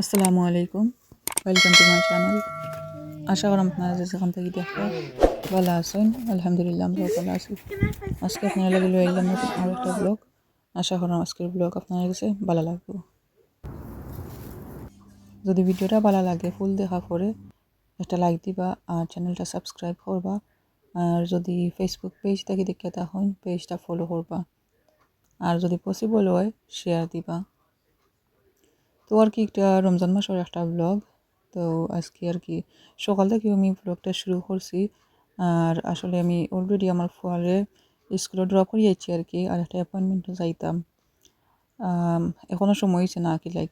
আসসালামু আলাইকুম। Welcome to my channel আশা করি আপনারা যে যেখান থেকে দেখো ভালো আছেন। আলহামদুলিল্লাহ আমরাও ভালো আছি। আজকে আপনারা লাগে লয়ে এলাম আরও একটা ব্লগ আশা করি আজকের ব্লগ আপনার কাছে ভালো লাগবে। যদি ভিডিওটা ভালো লাগে ফুল দেখা পরে একটা লাইক দিবা আর চ্যানেলটা সাবস্ক্রাইব করবা। আর যদি ফেসবুক পেজ থেকে দেখে তখন পেজটা ফলো করবা। আর যদি পসিবল হয় শেয়ার দিবা। তো আর কি একটা রমজান মাসের একটা ব্লগ তো আজকে আর কি সকাল থেকে আমি ব্লগটা শুরু করছি। আর আসলে আমি অলরেডি আমার ফলে স্কুলে ড্রপ করে যাচ্ছি আর কি, আর একটা অ্যাপয়েন্টমেন্টও যাইতাম। এখনও সময় হয়েছে না আর কি লাইক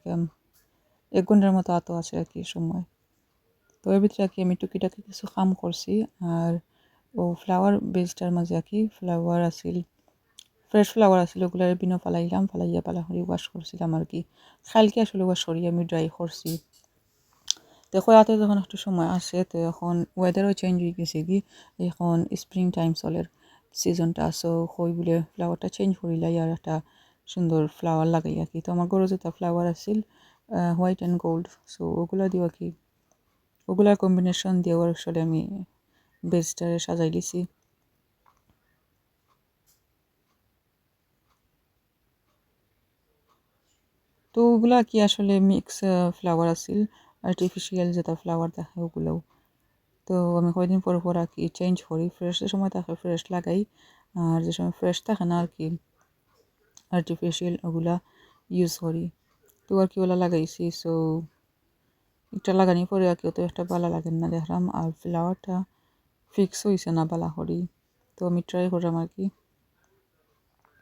এক ঘণ্টার মতো আতো আছে আর কি সময়। তো এর ভিতরে আর কি আমি টুকিটাকি কিছু কাম করছি, আর ও ফ্লাওয়ার বেজটার মাঝে আর কি ফ্লাওয়ার আছিল। ফ্রেশ ফ্লাওয়ার আছিল ওগুলো বিনো ফালাইলাম, ফালাইয়া পালা করে ওয়াশ করছিলাম আর কি। খালকে আসলে ওয়াশ করি আমি ড্রাই করছি তো খয়াতে যখন একটু সময় আসে তো এখন ওয়েদারও চেঞ্জ হয়ে গেছে কি। এখন স্প্রিং টাইম চলের সিজনটা সো হই বলে ফ্লাওয়ারটা চেঞ্জ করিলাই আর একটা সুন্দর ফ্লাওয়ার লাগাই আর কি তো আমার গরু যেটা ফ্লাওয়ার আছিল হোয়াইট অ্যান্ড গোল্ড সো ওগুলো দিও কি ওগুলার কম্বিনেশন দিয়েও আসলে আমি বেজটারে সাজাই দিছি। তো ওগুলা কি আসলে মিক্স ফ্লাওয়ার আছিল? আর্টিফিশিয়াল যেটা ফ্লাওয়ার থাকে ওগুলোও। তো আমি কয়দিন পর পর আর কি চেঞ্জ করি। ফ্রেশের সময় থাকে ফ্রেশ লাগাই, আর যে সময় ফ্রেশ থাকে না আর কি আর্টিফিশিয়াল ওগুলা ইউজ করি। তো আর কি ওগুলা লাগাইছি সো একটা লাগানি পরে আর কি অত একটা বালা লাগে না দেখলাম। আর ফ্লাওয়ারটা ফিক্স হয়েছে না বালা করি তো আমি ট্রাই করলাম আর কি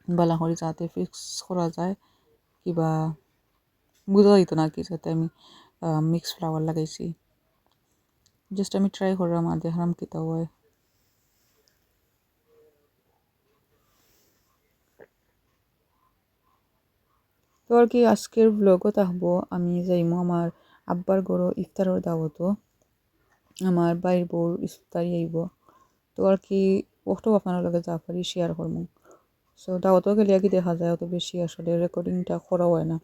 বালা করি যাতে ফিক্স করা যায়, কিবা বোঝা যাইতো না কি যাতে আমি মিক্স ফ্লাওয়ার লাগাইছি। জাস্ট আমি ট্রাই করলাম আর দেখলাম কিতা হয়। তো আর কি আজকের ব্লগও থাকব। আমি যাইমো আমার আব্বার গরো ইফতারের দাওয়াতও। আমার বাইর বউর ইফতারি আইব। তো আর কি ওটাও আপনার লগে যা পারি শেয়ার করব সো দাওয়াতও গেলে আর কি দেখা যায়, অত বেশি আসলে রেকর্ডিংটা করা হয় না।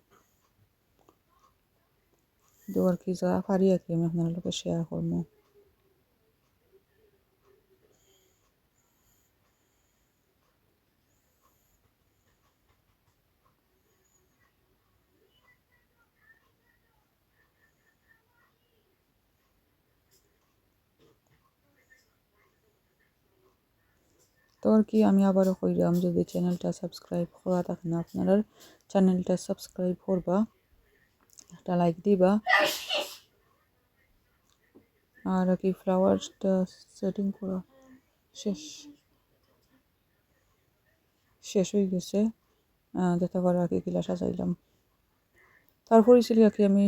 আর কি যা পারি আর কি আমি আপনার শেয়ার করব তো আর কি আমি আবারও কইলাম যদি চ্যানেলটা সাবস্ক্রাইব করা থাকে না আপনারা চ্যানেলটা সাবস্ক্রাইব করবা একটা লাইক দিবা। আর কি ফ্লাওয়ারটা সেটিং করা। শেষ। শেষ হয়ে গেছে। যেটা করে আর কি কিলা সাজাইলাম। তারপরে ছিল আর কি আমি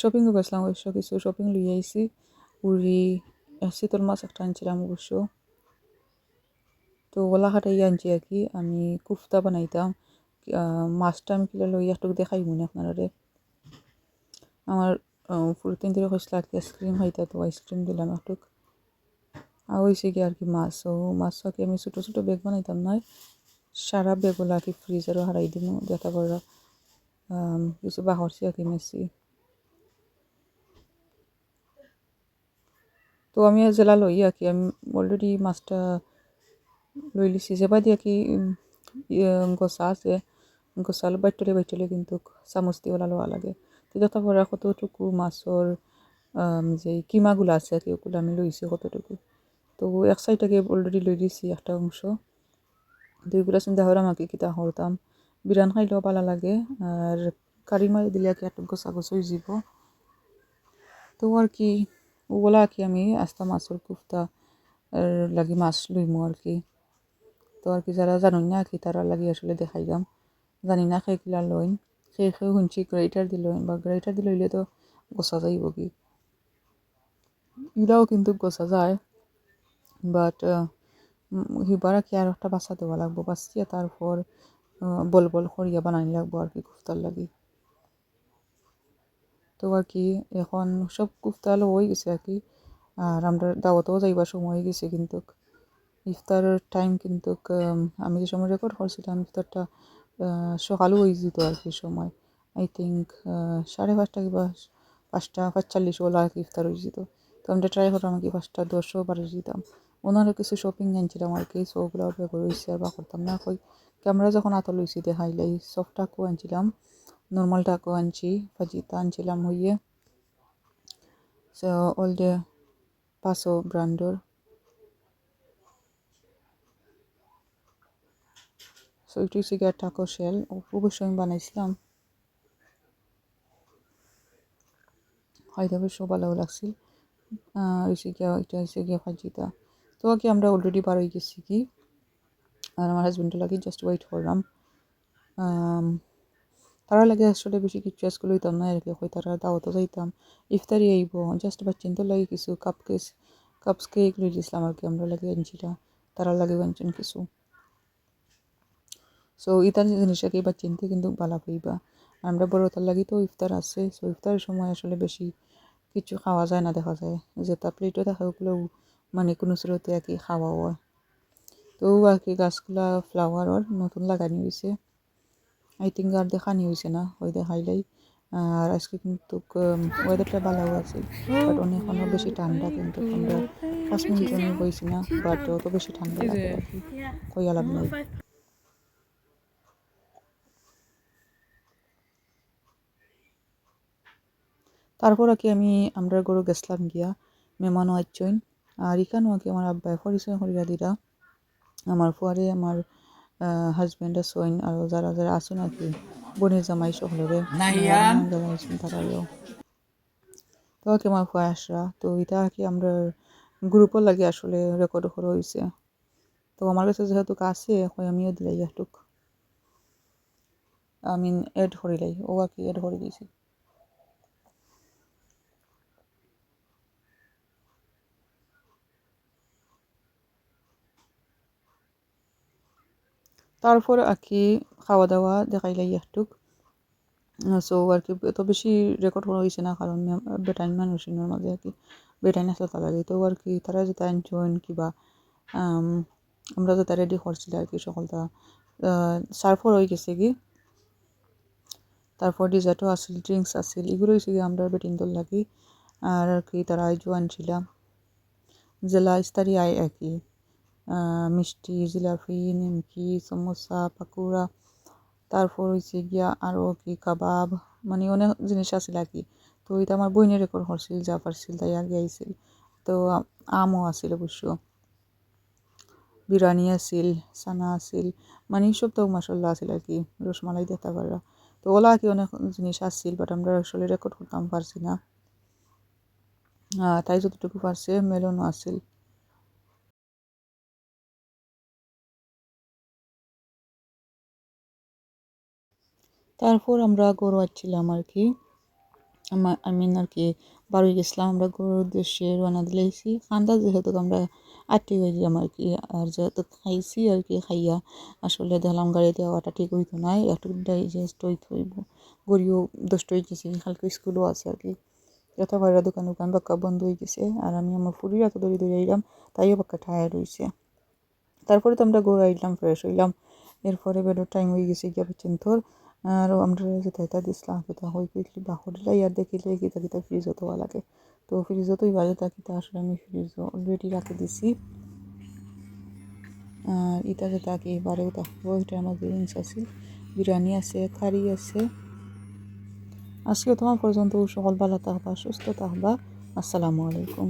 শপিংও গেছিলাম অবশ্য, কিছু শপিং লিয়ে আইসি উড়ি শীতল মাছ একটা আনছিলাম অবশ্য। তো ওলা খাটাই আনছি আর কি। আমি কুফতা বানাইতাম। মাছটা আমি কিলা লই একটু দেখাই মনে আপনারা আমার ফুরতিন ধরে হয়েছিল আর কি আইসক্রিম খাইতা, তো আইসক্রিম দিলাম একটু আর হয়েছে কি আর কি মাছ, ও মাছ কি আমি ছোটো ছোটো বেগ বানাইতাম নয়। সারা বেগগুলো আর কি ফ্রিজারও হারাই দিব দেখা করে কিছু বাহরছি আর কি মেসি। তো আমি জেলা লই আর কি, আমি অলরেডি মাছটা লই লিছি যেবা দিয়ে কি গছা আছে গছাল বাইটলে বাইটলে কিন্তু চামচ ওলা লোৱা লাগে। তেতিয়া পৰা কতটুকু মাছৰ যে কিমাগুলো আছে কি, ওগুলো আমি লইছি কতটুকু। তো এক সাইডটাকে অলরেডি লই দিছি একটা অংশ। দুইগুলা চিন্তা করে আমাকে কিতা করতাম। বিরান খাইলেও ভালো লাগে, আর কারি মারি দিলে কি একটু গোছ হয়ে যাব। তো আর কি, ওগুলা কি আমি আস্তা মাছের কুফতা লাগি মাছ লইমো আর কি। আর কি যারা জানুন না কি তারা লাগি আসলে দেখাইলাম জানি না খেয়ে কিলা লইন খেয়ে খেয়ে শুনছি গ্রেটার দিল বা গ্রেটার দি হইলে তো গোছা যাইব কি। ইলাও কিন্তু গোছা যায় বাট হিবার কি আর একটা বাচ্চা দেওয়া লাগবো বাচ্চিয়া তারপর বল বল করিয়া বানানি লাগবো আর কি কুফতার লাগি। তো আর কি, এখন সব কুফতা হয়ে গেছে আর কি আর আমরা দাওয়াতেও যাইবার সময় হয়ে গেছে কিন্তু। ইফতারের টাইম কিন্তু আমি যে সময় রেকর্ড করছিলাম, ইফতারটা সকালও হয়ে যেত আর কি সময়। আই থিঙ্ক সাড়ে পাঁচটা কিংবা পাঁচটা, পাঁচচল্লিশ ওলা আর কি ইফতার হয়ে যেত। তো আমরা ট্রাই করলাম আর কি পাঁচটা, দশও বারে যেতাম। ওনারও কিছু শপিং আনছিলাম আর কি সো ওগুলো বের হয়েছে আর বা করতাম না। কই ক্যামেরা যখন আতল হয়েছি দেখাইলাই সফট টাকও আনছিলাম নর্মাল টাকও আনছি ফাজিতা আনছিলাম হইয়ে। সো অল ডে পাঁচশো ব্র্যান্ডর সো একটু হচ্ছে টাকো শেল অবশ্যই আমি বানাইছিলাম। হয়তো বেশ ভালো লাগছিল। এটা ফাজিতা। তো কি আমরা অলরেডি বার হয়ে গেছি কি? আর আমার হাজব্যান্ডের লাগে জাস্ট ওয়েট করলাম। তারা লাগে আসলে বেশি কিছু আজকে লইতাম না আর কি হয় তারা দাওয়াতও যাইতাম ইফতারি আইব জাস্ট বাচ্চিন্তর লাগে কিছু কাপ কেস কাপস কেক লই দিয়েছিলাম আর কি, আমরা লাগে আনছিলাম তারা লাগে আনছেন কিছু। সো ইতার জিনিসটা কি বা চিনতে কিন্তু ভালো পাইবা আমরা বড় তার লাগি তো ইফতার আছে। সো ইফতারের সময় আসলে বেশি কিছু খাওয়া যায় না দেখা যায়। যে যেটা প্লেটও দেখা ওগুলো মানে কোনো স্রোতে আর কি খাওয়া হয়। তো আর কি গাছগুলা ফ্লাওয়ারর নতুন লাগানি হয়েছে আই থিঙ্ক আর দেখানি হয়েছে না, ওই দেখাইলাই আর আজকে কিন্তু ওয়েদারটা ভালো আছে বাট অনেক অনেক বেশি ঠান্ডা কিন্তু আমরা পাঁচ মিনিট বইছি না বাট অত বেশি ঠান্ডা লাগে আর কি, কই আলাপ নাই। তারপর কি আমি আমরা গরু গেছিলাম গিয়া মেমানো আইচইন আর ইখানেও আর কি আমার আব্বাই পরিচয় করিয়া দিলা আমার ফুয়ারে আমার হাজব্যান্ড আসইন আর যারা যারা আসুন আর কি বোনের জামাই সকলরে। জামাইছেন তারাও তো কি আমার ফুয়া আসরা তো এটা কি আমরা গ্রুপও লাগে আসলে রেকর্ড করা হয়েছে। তো আমার কাছে যেহেতু কাছে হয় আমিও দিলাই একটুক আমি এড করিলাই ও আর কি এড করে দিয়েছি। তারপর আর কি খাওয়া দাওয়া দেখাইলাই একটুক সো আর কি এত বেশি রেকর্ড করা হয়েছে না কারণ বেটাইন মানুষের মাঝে আর কি বেটাইন আসলে তারা তো আর কি তারা যে তাই জয়েন কিবা আম, আমরা যে রেডি করছিল আর কি সকলটা সার্ফর হয়ে গেছে কি তারপর ডিজার্টও আসিল ড্রিঙ্কস আসিল এগুলো হয়েছে কি আমরা বেটিন দল লাগি আর আর কি তারা আইজও আনছিলাম জেলা ইস্তারি আয় আর কি মিষ্টি, জিলাপি, নিমকি, সমোসা, পাকুড়া, তারপর হয়েছে গিয়া আরও কি, কাবাব মানে অনেক জিনিস আছিল আর কি। তো এটা আমার বইনের রেকর্ড করছিল যা পারছিল তাই আর গাইছিল তো আমও আছিল অবশ্য। বিরিয়ানি আছিল চানা আছিল মানে সব তো মশলা আছিল আর কি, রসমালাই দিতে পারা তো ওলা কি অনেক জিনিস আসছিল বাট আমরা আসলে রেকর্ড করতাম পারছি না। তাই যতটুকু পারছে, মেলনও আছিল। তারপর আমরা গরু আসছিলাম আর কি। আই মিন আর কি, বাড়ি গেছিলাম, আমরা গরুর উদ্দেশ্যে রওনা দিলাইছি। খান্দা যেহেতু আমরা আটটি গেছিলাম আর কি, আর যেহেতু খাইছি আর কি, খাইয়া আসলে দেখলাম গাড়িতে যাওয়াটা ঠিক হইতো নাই একটু ডাইজেস্ট হইতে হইব। গড়িও দষ্ট হয়ে গেছে কালকে স্কুলও আছে আর কি। যত বাইরে দোকান দোকান বাক্কা বন্ধ হয়ে গেছে, আর আমি আমার ফুরির এত দৌড়ি দৌড়ে আইলাম, তাইও বাক্কা টায়ার্ড হয়েছে তারপরে তো আমরা গরু আইলাম ফ্রেশ হইলাম। এরপরে বেডের টাইম হয়ে গেছে গিয়া তোর আর আমরা যেটা এটা দিছিলাম সেটা হয়ে কুইকলি বাহরিলা ইয়ার দেখিলে গীতা গীতা ফ্রিজও দেওয়া লাগে। তো ফ্রিজও তো এবারে তাকিতে আসলে আমি ফ্রিজ অলরেডি রাখে দিছি। আর এটা যেটা কি এবারেও থাকব এটার মধ্যে জিনিস আছে বিরিয়ানি আছে কারি আছে। আজকে তোমার পর্যন্ত সকল ভালো থাকবা, সুস্থ থাকবা। আসসালামু আলাইকুম।